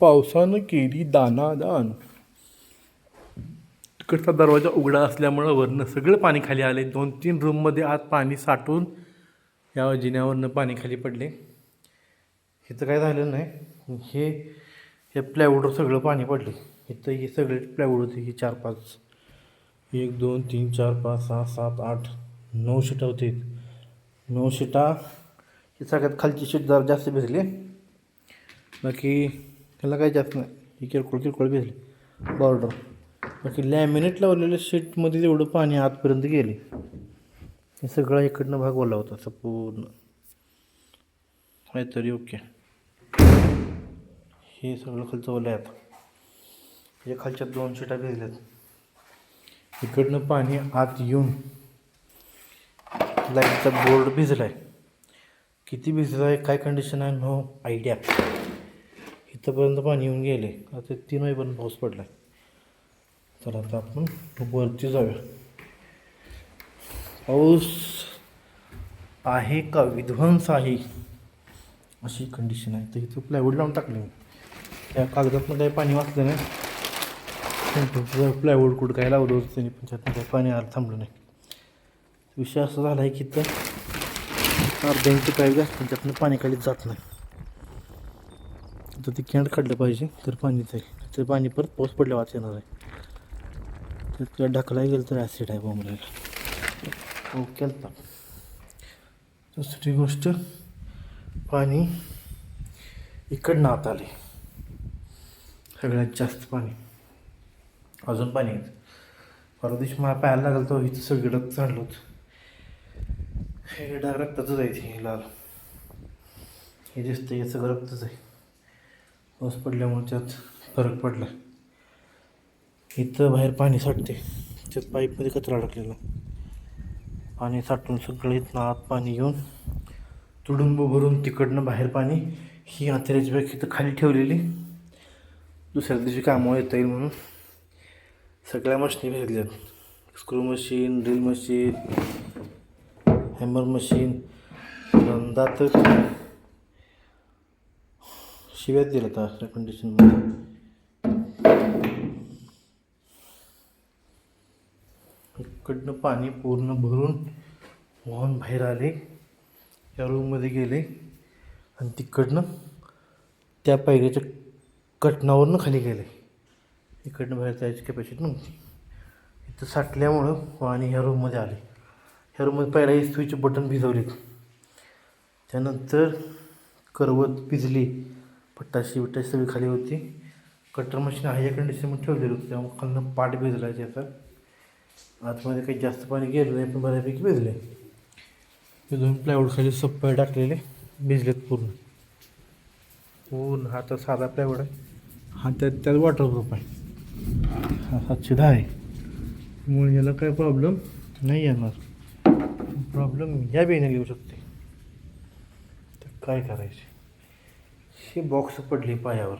पावसानं केली दानादान. तिकडचा दरवाजा उघडा असल्यामुळं वरनं सगळं पाणी खाली आले दोन तीन रूममध्ये आत पाणी साठून या जिन्यावरनं पाणी खाली पडले. इथं काय झालं नाही. हे हे प्लायवूडवर सगळं पाणी पडले. इथं हे सगळे प्लॅवूड होते. हे चार पाच एक दोन तीन चार पाच सहा सात आठ नऊ शिटा होते. नऊ शिटा. ही सगळ्यात खालची शीट जरा जास्त भिजली. बाकी त्याला काही जास्त नाही. ही किरकोळ किरकोळ भिजली बॉर्डर बाकी लॅमिनेट लावलेल्या शीटमध्ये एवढं पाणी आतपर्यंत गेले. हे सगळा इकडनं भाग ओला होता असं पूर्ण. काहीतरी तरी ओके. हे सगळं खालचं ओलं आहे आता. हे खालच्या दोन शिटा भिजल्यात इकडनं पाणी आत येऊन लाईटचा बोर्ड भिजला आहे किती भिजला आहे काय कंडिशन आहे नो आयडिया इथंपर्यंत पाणी येऊन गेले. आता तीन वाजेपर्यंत पाऊस पडला आहे तर आता आपण वरती जाऊया. पाऊस आहे का? विध्वंस आहे अशी कंडिशन आहे. तर इथं प्लायवूड लावून टाकले मी. त्या कागदातनं काही पाणी वाचलं नाही. प्लायवूड कुठं काय लावलं होतं त्यांनी पण त्यातनं काही पाणी आलं थांबलं नाही. विषय असा झाला आहे की तर अर्ध्यांची पाईप जास्त त्यातनं पाणी काढीत जात नाही. तर ते कॅन्ड काढलं पाहिजे तर पाणी जाईल तर पाणी परत पाऊस पडल्या वाच येणार आहे. तर तुला ढकलाय गेलं तर ॲसिड आहे बोंबलेला ओके आता. दुसरी गोष्ट पाणी इकडनं आत आले सगळ्यात जास्त पाणी. अजून पाणी आहे. परवा दिवशी मला पाहायला लागलं तर इथं सगळं चाललं होतं हे डाग रक्ताचंच आहे हे लाल. हे दिसतं हे सगळं रक्तच आहे. पाऊस पडल्यामुळे त्यात फरक पडला. इथं बाहेर पाणी साठते त्यात पाईपमध्ये कचरा अडकलेला. पाणी साठून सगळं इथनं आत पाणी येऊन तुडुंब भरून तिकडनं बाहेर पाणी ही आथऱ्याची बॅग इथं खाली ठेवलेली. दुसऱ्या दिवशी कामावर येता येईल म्हणून सगळ्या मशीनी भेटल्यात screw machine drill machine hammer machine धंदा शिव्यात दिलं तर अशा कंडिशनमध्ये इकडनं पाणी पूर्ण भरून वाहून बाहेर आले. या रूममध्ये गेले. आणि तिकडनं त्या पायऱ्याच्या कटनावरनं खाली गेले. इकडनं बाहेर जायची कॅपॅसिटी नव्हती. इथं साठल्यामुळं पाणी ह्या रूममध्ये आले. ह्या रूममध्ये पहिला हे स्विच बटन भिजवले त्यानंतर करवत भिजली. पट्टाशी बिट्टाशी सगळी खाली होती. कटर मशीन आहे या कंडिशनमध्ये ठेवलेलं होतं त्यामुळे खालनं पाठ भिजला आहे त्याचा आतमध्ये काही जास्त पाणी गेलं नाही पण बऱ्यापैकी भिजले. हे दोन प्लायवूड खाली सप्पाय टाकलेले भिजलेत पूर्ण. पूर्ण हा तर साधा प्लायवूड आहे. हा त्यात त्यात वॉटरप्रूफ आहे. हा सातशे दहा आहे. मुळे याला काय प्रॉब्लेम नाही येणार. प्रॉब्लेम या बेने येऊ शकते. तर काय करायचे? असे बॉक्स पडले पायावर.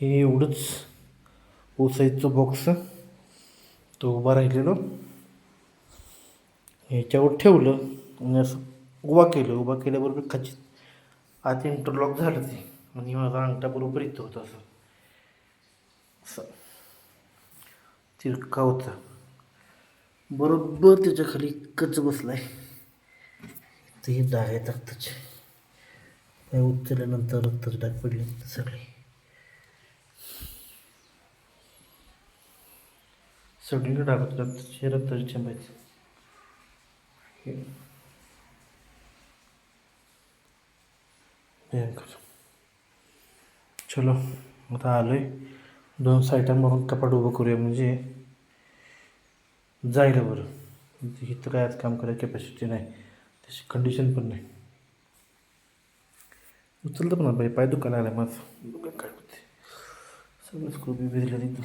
हे एवढंच ओ साईजचं बॉक्स तो उभा राहिलेलो. ह्याच्यावर ठेवलं आणि असं उभा केलं. उभा केल्याबरोबर खचित आत इंटरलॉक झालं ते. आणि माझा अंगठा बरोबर इथं होता असं. असं. तिरका होता. बरोबर त्याच्याखाली कच बसलाय. ते हे डाग काय उचलल्यानंतर रक्तच डाग पडले सगळे सगळीकडे डागत होते रक्ताचे रक्ताचे चेंबायचे भयंकर. चलो आता आलोय. दोन साईटांवरून कपाट उभं करूया म्हणजे जायला बरं. इथं काय आज काम करायची कॅपॅसिटी नाही. त्याची कंडिशन पण नाही. उचलतं पण पाहिजे पाय दुखायला आला माझं बघा काय होते सगळं स्क्रू बी तिथं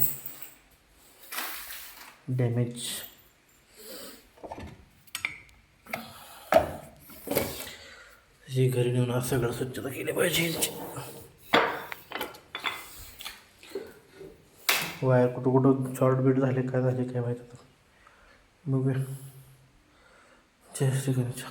डॅमेज ही घरी नेऊन आज सगळं स्वच्छता केली पाहिजे वायर कुठं कुठं शॉर्ट बीट झाले काय झाले काय माहिती आता बघूया जय श्री गणेश